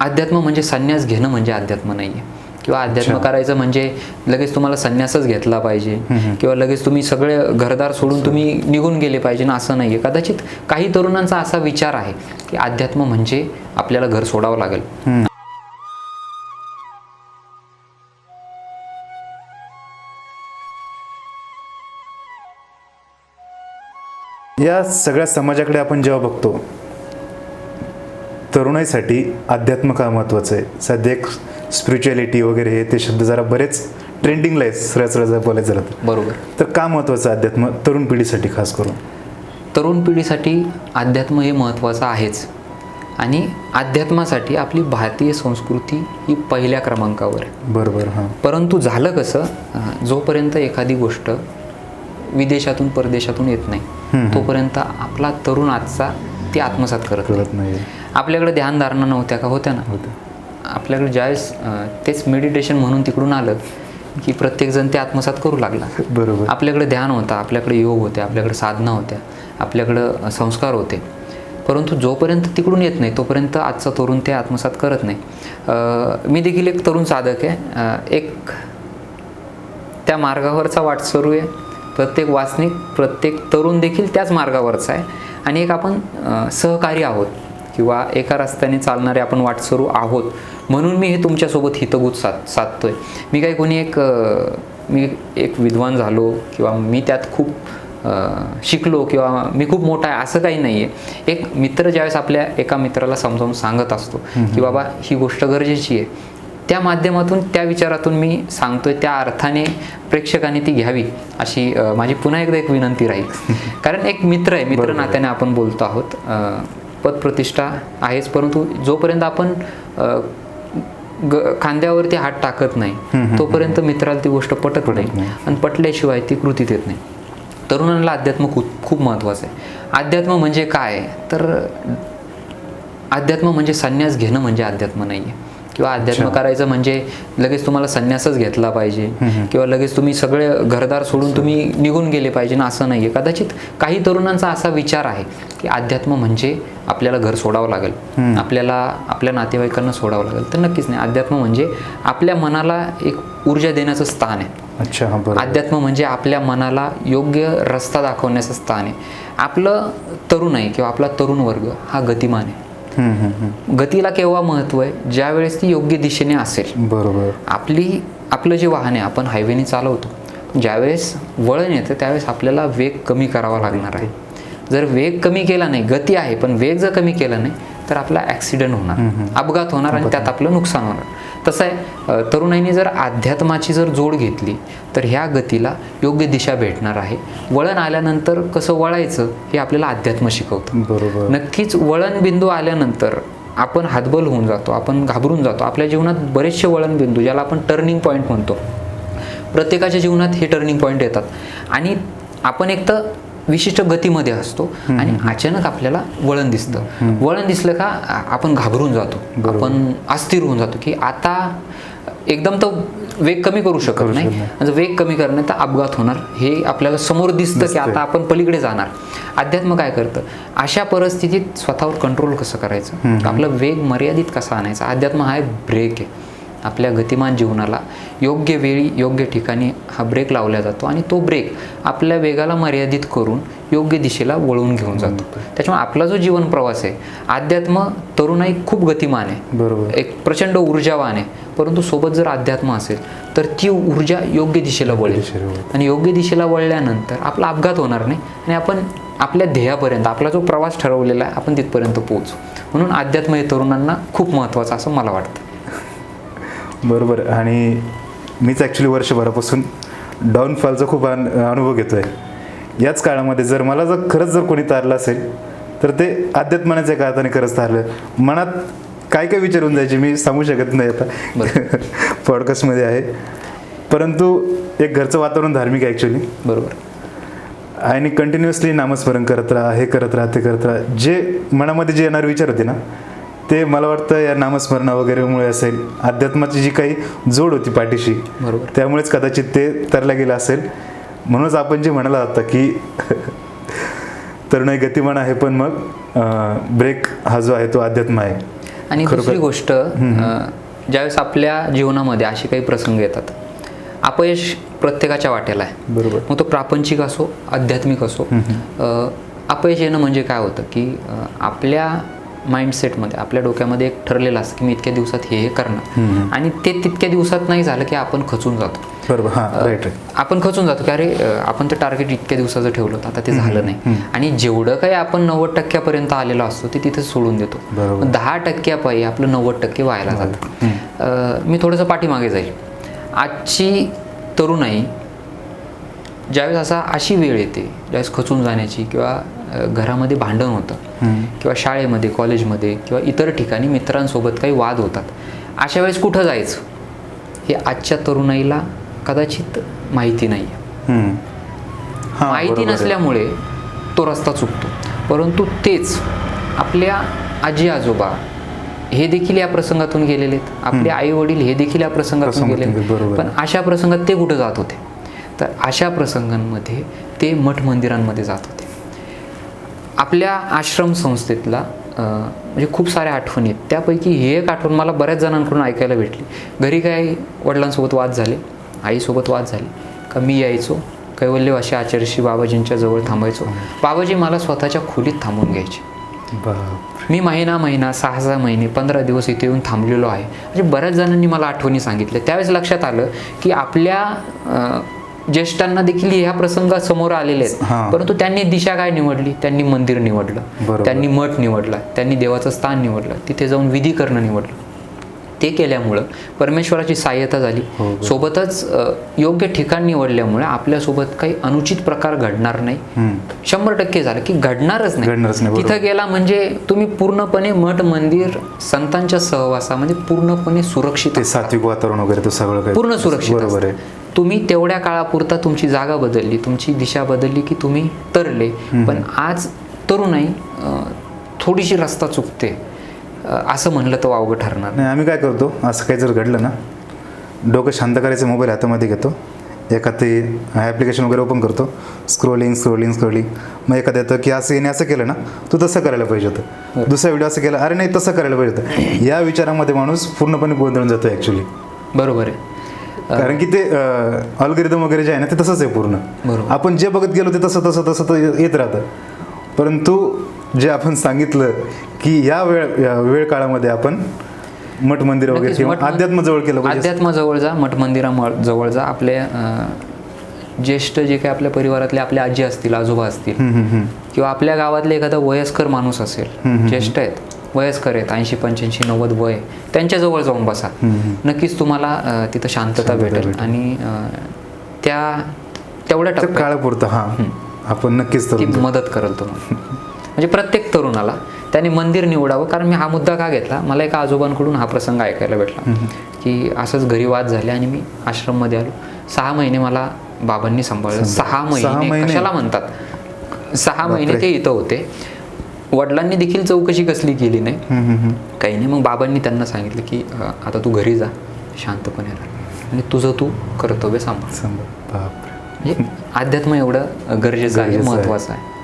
अध्यात्म म्हणजे संन्यास घेणं म्हणजे अध्यात्म नाही आहे किंवा अध्यात्म करायचं म्हणजे लगेच तुम्हाला संन्यासच घेतला पाहिजे. किंवा लगेच तुम्ही सगळे घरदार सोडून तुम्ही निघून गेले पाहिजे ना असं नाही आहे कदाचित काही तरुणांचा असा विचार आहे की अध्यात्म म्हणजे आपल्याला घर सोडावं लागेल. या सगळ्या समाजाकडे आपण जेव्हा बघतो तरुणाईसाठी अध्यात्म का महत्त्वाचं आहे? सध्या एक स्पिरिच्युअलिटी वगैरे हे ते शब्द जरा बरेच ट्रेंडिंगला आहे सरळ जर बोलायचं झालं तर. बरोबर. तर का महत्त्वाचं आहे अध्यात्म? तरुण पिढीसाठी खास करून. तरुण पिढीसाठी अध्यात्म हे महत्त्वाचं आहेच. आणि अध्यात्मासाठी आपली भारतीय संस्कृती ही पहिल्या क्रमांकावर आहे. बरोबर हां. परंतु झालं कसं जोपर्यंत एखादी गोष्ट विदेशातून परदेशातून येत नाही तोपर्यंत आपला तरुण आजचा ती आत्मसात करत नाही. आपल्याकडे ध्यानधारणा नव्हत्या का? होत्या ना. होतं आपल्याकडे ज्यावेळेस तेच मेडिटेशन म्हणून तिकडून आलं की प्रत्येकजण ते आत्मसात करू लागला. बरोबर. आपल्याकडे ध्यान होता आपल्याकडे योग होते आपल्याकडे साधना होत्या आपल्याकडं संस्कार होते. परंतु जोपर्यंत तिकडून येत नाही तोपर्यंत आजचा तरुण ते आत्मसात करत नाही. मी देखील एक तरुण साधक आहे. एक त्या मार्गावरचा वाटसरू आहे. प्रत्येक वाचनिक प्रत्येक तरुण देखील त्याच मार्गावरचा आहे. आणि एक आपण सहकारी आहोत. किंवा एका रस्त्याने चालणारे आपण वाटसरू आहोत. म्हणून मी हे तुमच्यासोबत हितगुज साध साधतोय. मी काही कोणी एक मी एक विद्वान झालो किंवा मी त्यात खूप शिकलो किंवा मी खूप मोठा आहे असं काही नाही आहे एक मित्र ज्यावेळेस आपल्या एका मित्राला समजावून सांगत असतो की बाबा ही गोष्ट गरजेची आहे. त्या माध्यमातून त्या विचारातून मी सांगतोय त्या अर्थाने प्रेक्षकांनी ती घ्यावी अशी माझी पुन्हा एकदा एक विनंती राहील. कारण एक मित्र आहे मित्र नात्याने आपण बोलतो आहोत. पदप्रतिष्ठा आहेच परंतु जोपर्यंत आपण खांद्यावरती हात टाकत नाही तोपर्यंत मित्राला ती गोष्ट पटत नाही आणि पटल्याशिवाय ती कृतीत येत नाही. तरुणांना अध्यात्म खूप खूप महत्त्वाचं आहे. अध्यात्म म्हणजे काय? तर अध्यात्म म्हणजे संन्यास घेणं म्हणजे अध्यात्म नाही आहे किंवा अध्यात्म करायचं म्हणजे लगेच तुम्हाला संन्यासच घेतला पाहिजे. किंवा लगेच तुम्ही सगळे घरदार सोडून तुम्ही निघून गेले पाहिजे ना असं नाही आहे कदाचित काही तरुणांचा असा विचार आहे की अध्यात्म म्हणजे आपल्याला घर सोडावं लागेल. आपल्याला आपल्या नातेवाईकांना सोडावं लागेल. तर नक्कीच नाही. अध्यात्म म्हणजे आपल्या मनाला एक ऊर्जा देण्याचं स्थान आहे. अच्छा अध्यात्म म्हणजे आपल्या मनाला योग्य रस्ता दाखवण्याचं स्थान आहे. आपलं तरुण आहे किंवा आपला तरुण वर्ग हा गतिमान आहे. गतीला केव्हा महत्त्व आहे? ज्या वेळेस ती योग्य दिशेने असेल. बरोबर. आपली आपलं जे वाहन आहे आपण हायवेने चालवतो. ज्यावेळेस वळण येतं त्यावेळेस आपल्याला वेग कमी करावा लागणार आहे. जर वेग कमी केला नाही गती आहे पण वेग जर कमी केला नाही तर आपला ॲक्सिडेंट होणार. अपघात होणार आणि त्यात आपलं नुकसान होणार. तसं आहे तरुणाईने जर अध्यात्माची जर जोड घेतली तर ह्या गतीला योग्य दिशा भेटणार आहे. वळण आल्यानंतर कसं वळायचं हे आपल्याला अध्यात्म शिकवतं. बरोबर. नक्कीच वळण बिंदू आल्यानंतर आपण हातबल होऊन जातो आपण घाबरून जातो. आपल्या जीवनात बरेचसे वळण बिंदू ज्याला आपण टर्निंग पॉईंट म्हणतो. प्रत्येकाच्या जीवनात हे टर्निंग पॉईंट येतात. आणि आपण एक तर विशिष्ट गतीमध्ये असतो आणि अचानक आपल्याला वळण दिसतं. वळण दिसलं का आपण घाबरून जातो. आपण अस्थिर होऊन जातो की आता एकदम तर वेग कमी करू शकत नाही. वेग कमी करण्यात अपघात होणार. हे आपल्याला समोर दिसतं की आता आपण पलीकडे जाणार. अध्यात्म काय करतं? अशा परिस्थितीत स्वतःवर कंट्रोल कसं करायचं? आपला वेग मर्यादित कसा आणायचा? अध्यात्म हा एक ब्रेक आहे. आपल्या गतिमान जीवनाला योग्य वेळी योग्य ठिकाणी हा ब्रेक लावला जातो आणि तो ब्रेक आपल्या वेगाला मर्यादित करून योग्य दिशेला वळवून घेऊन जातो. त्याच्यामुळे आपला जो जीवन प्रवास आहे अध्यात्म तरुणाई खूप गतिमान आहे. बरोबर. एक प्रचंड ऊर्जावान आहे. परंतु सोबत जर अध्यात्म असेल तर ती ऊर्जा योग्य दिशेला वळेल. दिशेला वळेल. आणि योग्य दिशेला वळल्यानंतर आपला अपघात होणार नाही आणि आपण आपल्या ध्येयापर्यंत आपला जो प्रवास ठरवलेला आहे आपण तिथपर्यंत पोहोचू. म्हणून अध्यात्म हे तरुणांना खूप महत्त्वाचं असं मला वाटतं. बरोबर. आणि मीच ॲक्च्युली वर्षभरापासून डाऊनफॉलचा खूप अन अनुभव घेतो आहे याच काळामध्ये जर मला जर खरंच जर कोणी तारलं असेल तर ते अध्यात्मानाच्या एका हाताने खरंच तारलं. मनात काय काय विचार होऊन जायचे मी सांगू शकत नाही आता. पॉडकास्टमध्ये आहे. परंतु एक घरचं वातावरण धार्मिक आहे ॲक्च्युली बरोबर. आणि कंटिन्युअसली नामस्मरण करत राहा हे करत राहा ते करत राहा. जे मनामध्ये जे येणारे विचार होते ना ते मला वाटतं या नामस्मरणा वगैरेमुळे असेल. अध्यात्माची जी काही जोड होती पाठीशी बरोबर. त्यामुळेच कदाचित ते तरला गेलं असेल. म्हणूनच आपण जे म्हणाला होता की तरुणाई गतिमान आहे पण मग ब्रेक हा जो आहे तो अध्यात्म आहे. आणि दुसरी गोष्ट ज्यावेळेस आपल्या जीवनामध्ये असे काही प्रसंग येतात अपयश प्रत्येकाच्या वाटेला आहे. बरोबर. मग तो प्रापंचिक असो आध्यात्मिक असो अपयश येणं म्हणजे काय होतं की आपल्या माइंडसेटमध्ये आपल्या डोक्यामध्ये एक ठरलेलं असतं की मी इतक्या दिवसात हे हे करणार. आणि ते तितक्या दिवसात नाही झालं की आपण खचून जातो. बरोबर. हां आपण खचून जातो की अरे आपण ते टार्गेट इतक्या दिवसाचं ठेवलं होतं आता ते झालं नाही. आणि जेवढं काही आपण नव्वद टक्क्यापर्यंत आलेलो असतो ते तिथे सोडून देतो. दहा टक्क्यापायी आपलं नव्वद टक्के व्हायला जातं. मी थोडंसं पाठीमागे जाईल. आजची तरुणाई ज्यावेळेस असा अशी वेळ येते ज्यावेळेस खचून जाण्याची किंवा घरामध्ये भांडण होतं. किंवा शाळेमध्ये कॉलेजमध्ये किंवा इतर ठिकाणी मित्रांसोबत काही वाद होतात. अशा वेळेस कुठं जायचं? हे आजच्या तरुणाईला कदाचित माहिती नाही. हां, माहिती. नसल्यामुळे तो रस्ता चुकतो. परंतु तेच आपल्या आजी आजोबा हे देखील या प्रसंगातून गेलेले आहेत. आपले आई वडील हे देखील या प्रसंगातून बरोबर. पण अशा प्रसंगात ते कुठं जात होते? तर अशा प्रसंगांमध्ये ते मठ मंदिरांमध्ये जात होते. आपल्या आश्रम संस्थेतला म्हणजे खूप साऱ्या आठवणी आहेत. त्यापैकी ही एक आठवण मला बऱ्याच जणांकडून ऐकायला भेटली. घरी काय वडिलांसोबत वाद झाले आईसोबत वाद झाले का मी यायचो कैवल्यवाशी आचार्यशी बाबाजींच्या जवळ थांबायचो. बाबाजी मला स्वतःच्या खोलीत थांबून घ्यायचे. मी महिना महिना सहा सहा महिने पंधरा दिवस इथे येऊन थांबलेलो आहे. म्हणजे बऱ्याच जणांनी मला आठवणी सांगितल्या. त्यावेळेस लक्षात आलं की आपल्या ज्येष्ठांना देखील ह्या प्रसंगात समोर आलेले. आहेत परंतु त्यांनी दिशा काय निवडली त्यांनी मंदिर निवडलं. त्यांनी मठ निवडला त्यांनी देवाचं स्थान निवडलं तिथे जाऊन विधी करणं निवडलं ते केल्यामुळं परमेश्वराची सहाय्यता झाली हो. सोबतच योग्य ठिकाण निवडल्यामुळे आपल्यासोबत काही अनुचित प्रकार घडणार नाही. शंभर टक्के झालं की घडणारच नाही. तिथं गेला म्हणजे तुम्ही पूर्णपणे मठ मंदिर संतांच्या सहवासामध्ये पूर्णपणे सुरक्षित सात्विक वातावरण वगैरे ते सगळं पूर्ण सुरक्षित बरोबर. आहे तुम्ही तेवढ्या काळापुरता तुमची जागा बदलली तुमची दिशा बदलली की तुम्ही तरले. पण आज तरुणाई थोडीशी रस्ता चुकते. असं म्हणलं तर वावगं ठरणार. नाही आम्ही काय करतो असं काही जर घडलं ना डोकं शांत करायचं मोबाईल हातामध्ये घेतो. एखाद ॲप्लिकेशन वगैरे ओपन करतो. स्क्रोलिंग स्क्रोलिंग स्क्रोलिंग मग एखादं येतं की असं याने असं केलं ना तू तसं करायला पाहिजे होतं. दुसरा व्हिडिओ असं केला अरे नाही तसं करायला पाहिजे होतं. या विचारामध्ये माणूस पूर्णपणे गोंधळून जातो ॲक्च्युली बरोबर आहे. कारण की ते अल्गोरिदम वगैरे जे आहे ना ते तसंच आहे पूर्ण. आपण जे बघत गेलो ते तसं तसं तसं येत राहतं. परंतु जे आपण सांगितलं की या वेळ वेळ काळामध्ये आपण मठ मंदिर वगैरे किंवा अध्यात्म जवळ केलं अध्यात्म जवळ जा मठ मंदिरा जवळ जा. आपले ज्येष्ठ जे काही आपल्या परिवारातले आपले आजी असतील आजोबा असतील. किंवा आपल्या गावातले एखादा वयस्कर माणूस असेल ज्येष्ठ आहेत वयस्कर आहेत ऐंशी पंच्याऐंशी नव्वद वय. त्यांच्याजवळ जाऊन बसा. नक्कीच तुम्हाला तिथं शांतता भेटेल आणि त्या तेवढ्या काळापुरतं हां. आपण नक्कीच मदत करेल तुम्हाला. म्हणजे प्रत्येक तरुणाला त्यांनी मंदिर निवडावं कारण मी हा मुद्दा का घेतला? मला एका आजोबांकडून हा प्रसंग ऐकायला भेटला. की असंच घरी वाद झाले आणि मी आश्रममध्ये आलो. सहा महिने मला बाबांनी सांभाळलं. सहा महिने? कशाला म्हणतात? सहा महिने ते इथं होते. वडिलांनी देखील चौकशी कसली केली नाही. काही नाही मग बाबांनी त्यांना सांगितलं की आता तू घरी जा शांतपणे राहा. आणि तुझं तू कर्तव्य सांभाळ. म्हणजे अध्यात्म एवढं गरजेचं आहे. महत्त्वाचं आहे.